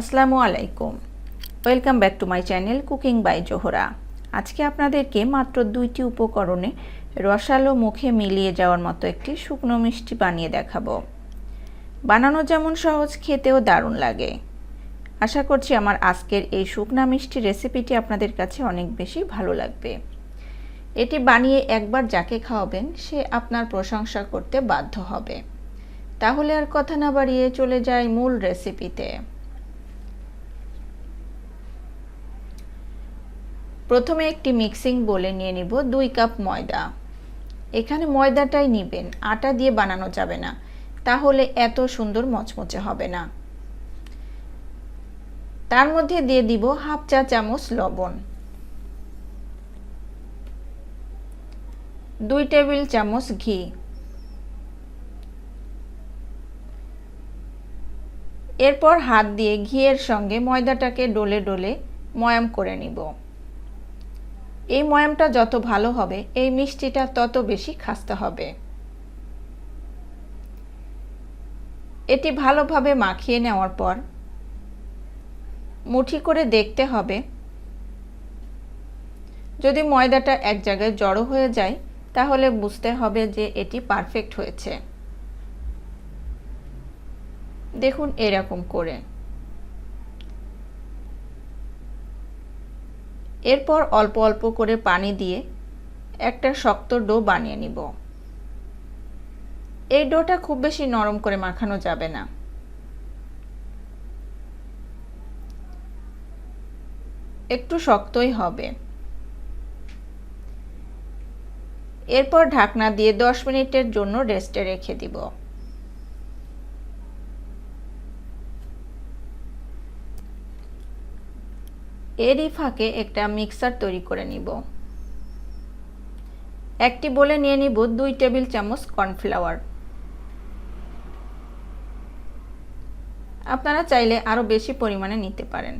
আসসালামু আলাইকুম। Welcome back to my channel cooking by Zohra আজকে আপনাদেরকে মাত্র দুইটি উপকরণে রসালো মুখে মিলিয়ে যাওয়ার মতো একটি শুকনো মিষ্টি বানিয়ে দেখাবো। বানানো যেমন সহজ, খেতেও দারুণ লাগে। আশা করছি আমার আজকের এই শুকনা মিষ্টি রেসিপিটি আপনাদের কাছে অনেক বেশি ভালো লাগবে। এটি বানিয়ে একবার যাকে খাওয়াবেন, সে আপনার প্রশংসা করতে বাধ্য হবে। তাহলে আর কথা না বাড়িয়ে চলে যায় মূল রেসিপিতে। প্রথমে একটি মিক্সিং বলে নিয়ে নিব দুই কাপ ময়দা। এখানে ময়দাটাই নেবেন, আটা দিয়ে বানানো যাবে না, তাহলে এত সুন্দর মচমচে হবে না। তার মধ্যে দিয়ে দিব হাফ চা চামচ লবণ। দুই টেবিল চামচ ঘি। এরপর হাত দিয়ে ঘিয়ের সঙ্গে ময়দাটাকে ডলে ডলে ময়াম করে নিব। এই ময়ামটা যত ভালো হবে, এই মিষ্টিটা তত বেশি খাস্তে হবে। এটি ভালোভাবে মাখিয়ে নেওয়ার পর মুঠি করে দেখতে হবে। যদি ময়দাটা এক জায়গায় জড়ো হয়ে যায়, তাহলে বুঝতে হবে যে এটি পারফেক্ট হয়েছে। দেখুন এরকম করে। এরপর অল্প অল্প করে পানি দিয়ে একটা শক্ত ডো বানিয়ে নিব। এই ডোটা খুব বেশি নরম করে মাখানো যাবে না। একটু শক্তই হবে। এরপর ঢাকনা দিয়ে দশ মিনিটের জন্য রেস্টে রেখে দিব। এরই ফাঁকে একটা মিক্সার তৈরি করে নিব। একটি বলে নিয়ে নিব দুই টেবিল চামচ কর্নফ্লাওয়ার। আপনারা চাইলে আরও বেশি পরিমাণে নিতে পারেন।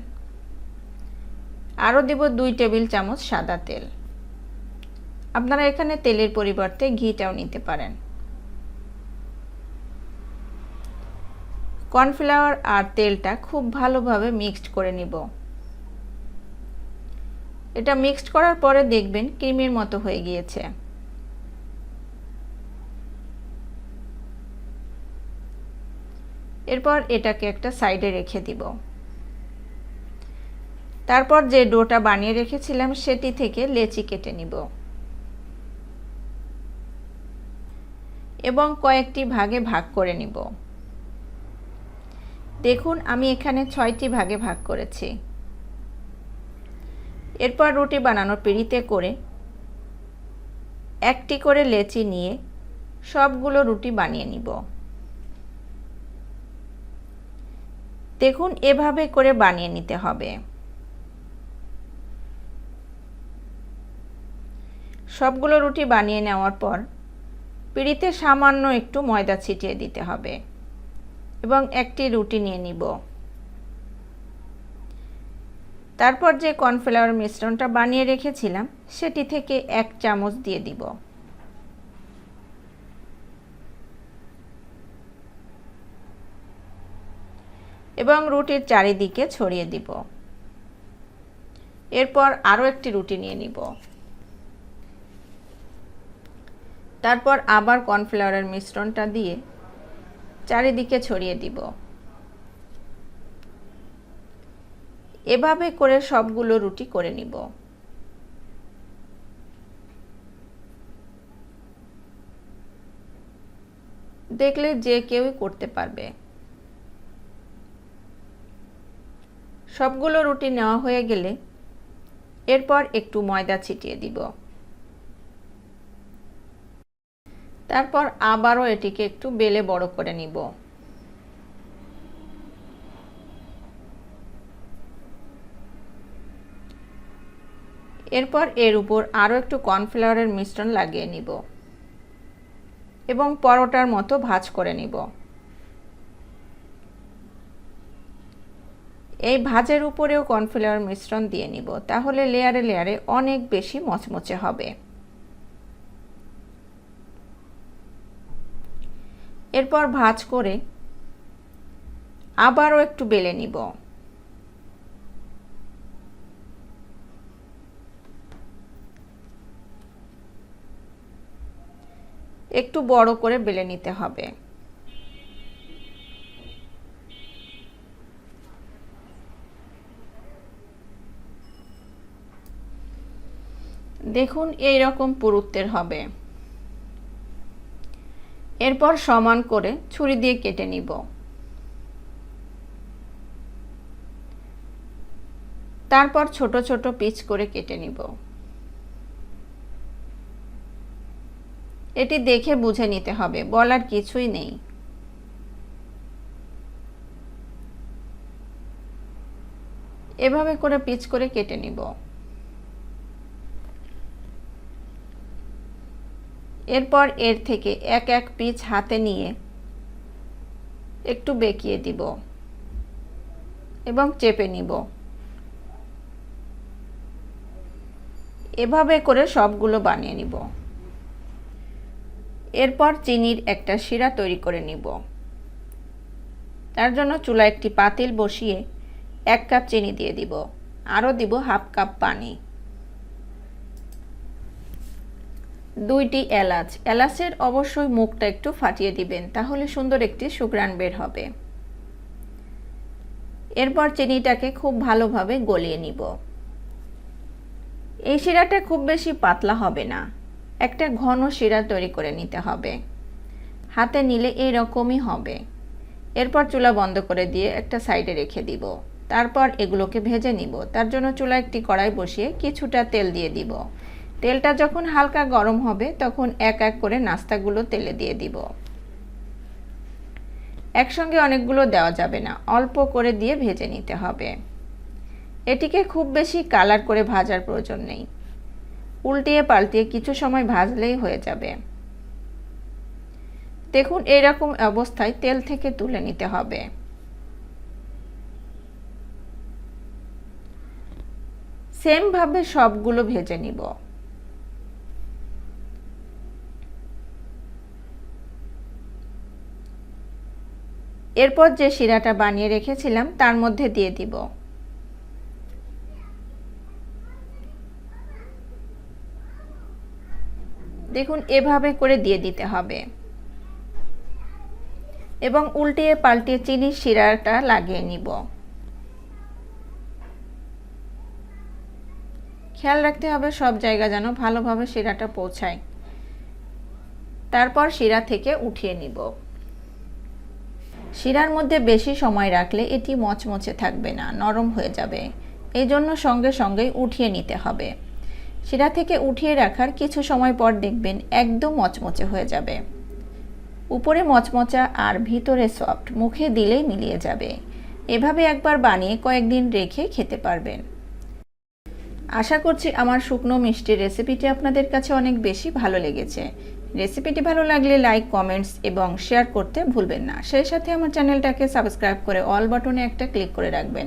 আরও দেব দুই টেবিল চামচ সাদা তেল। আপনারা এখানে তেলের পরিবর্তে ঘিটাও নিতে পারেন। কর্নফ্লাওয়ার আর তেলটা খুব ভালোভাবে মিক্সড করে নিব। এটা মিক্সড করার পরে দেখবেন ক্রিমের মতো হয়ে গিয়েছে। এরপর এটাকে একটা সাইডে রেখে দিব। তারপর যে ডোটা বানিয়ে রেখেছিলাম সেটি থেকে লেচি কেটে নিব। এবং কয়েকটি ভাগে ভাগ করে নিব। দেখুন, আমি এখানে ছয়টি ভাগে ভাগ করেছি। এরপর রুটি বানানোর পিড়িতে করে একটি করে লেচি নিয়ে সবগুলো রুটি বানিয়ে নিব। দেখুন, এভাবে করে বানিয়ে নিতে হবে। সবগুলো রুটি বানিয়ে নেওয়ার পর পিড়িতে সামান্য একটু ময়দা ছিটিয়ে দিতে হবে এবং একটি রুটি নিয়ে নিব। তারপর যে কর্নফ্লাওয়ার মিশ্রণটা বানিয়ে রেখেছিলাম, সেটি থেকে এক চামচ দিয়ে দিব। এবং রুটির চারিদিকে ছড়িয়ে দিব। এরপর আরও একটি রুটি নিয়ে নিব। তারপর আবার কর্নফ্লাওয়ারের মিশ্রণটা দিয়ে চারিদিকে ছড়িয়ে দিব। এভাবে করে সবগুলো রুটি করে নিব। দেখলে যে কেউই করতে পারবে। সবগুলো রুটি নেওয়া হয়ে গেলে এরপর একটু ময়দা ছিটিয়ে দিব। তারপর আবারও এটিকে একটু বেলে বড় করে নিব। এরপর এর উপর আরও একটু কর্নফ্লাওয়ারের মিশ্রণ লাগিয়ে নিব এবং পরোটার মতো ভাজ করে নিব। এই ভাজের উপরেও কর্নফ্লাওয়ার মিশ্রণ দিয়ে নিব, তাহলে লেয়ারে লেয়ারে অনেক বেশি মচমচে হবে। এরপর ভাজ করে আবারও একটু বেলে নিব। একটু বড় করে বেলে নিতে হবে। দেখুন এই রকম পুরুত্বের হবে। এরপর সমান করে ছুরি দিয়ে কেটে নিব। তারপর ছোট ছোট পিচ করে কেটে নিব। এটি দেখে বুঝে নিতে হবে, বলার কিছুই নেই। এভাবে করে পিচ করে কেটে নিব। এরপর এর থেকে এক এক পিচ হাতে নিয়ে একটু বেঁকিয়ে দিব এবং চেপে নিব। এভাবে করে সবগুলো বানিয়ে নিব। এরপর চিনির একটা শিরা তৈরি করে নিব। তার জন্য চুলা একটি পাতিল বসিয়ে এক কাপ চিনি দিয়ে দিব। আরও দিব হাফ কাপ পানি। দুইটি এলাচ। এলাচের অবশ্যই মুখটা একটু ফাটিয়ে দিবেন, তাহলে সুন্দর একটি সুগ্রান বের হবে। এরপর চিনিটাকে খুব ভালোভাবে গলিয়ে নিব। এই শিরাটা খুব বেশি পাতলা হবে না। একটা ঘন শিরা তৈরি করে নিতে হবে। হাতে নিলে এই রকমই হবে। এরপর চুলা বন্ধ করে দিয়ে একটা সাইডে রেখে দিব। তারপর এগুলোকে ভেজে নিব। তার জন্য চুলা একটি কড়াই বসিয়ে কিছুটা তেল দিয়ে দিব। তেলটা যখন হালকা গরম হবে, তখন এক এক করে নাস্তাগুলো তেলে দিয়ে দিব। একসঙ্গে অনেকগুলো দেওয়া যাবে না। অল্প করে দিয়ে ভেজে নিতে হবে। এটিকে খুব বেশি কালার করে ভাজার প্রয়োজন নেই। উল্টিয়ে পাল্টিয়ে কিছু সময় ভাজলেই হয়ে যাবে। দেখুন, এরকম অবস্থায় তেল থেকে তুলে নিতে হবে। সেমভাবে সবগুলো ভেজে নিব। এরপর যে শিরাটা বানিয়ে রেখেছিলাম, তার মধ্যে দিয়ে দিব। দেখুন, এভাবে করে দিয়ে দিতে হবে। এবং উল্টিয়ে পাল্টিয়ে চিনির শিরাটা লাগিয়ে নিব। খেয়াল রাখতে হবে সব জায়গা যেন ভালোভাবে শিরাটা পৌঁছায়। তারপর শিরা থেকে উঠিয়ে নিব। শিরার মধ্যে বেশি সময় রাখলে এটি মচমচে থাকবে না, নরম হয়ে যাবে। এই জন্য সঙ্গে সঙ্গেই উঠিয়ে নিতে হবে। শিরা থেকে উঠিয়ে রাখার কিছু সময় পর দেখবেন একদম মচমচে হয়ে যাবে। উপরে মচমচা আর ভিতরে সফট, মুখে দিলেই মিলিয়ে যাবে। এভাবে একবার বানিয়ে কয়েকদিন রেখে খেতে পারবেন। আশা করছি আমার শুকনো মিষ্টির রেসিপিটি আপনাদের কাছে অনেক বেশি ভালো লেগেছে। রেসিপিটি ভালো লাগলে লাইক, কমেন্টস এবং শেয়ার করতে ভুলবেন না। সেই সাথে আমার চ্যানেলটাকে সাবস্ক্রাইব করে অল বাটনে একটা ক্লিক করে রাখবেন।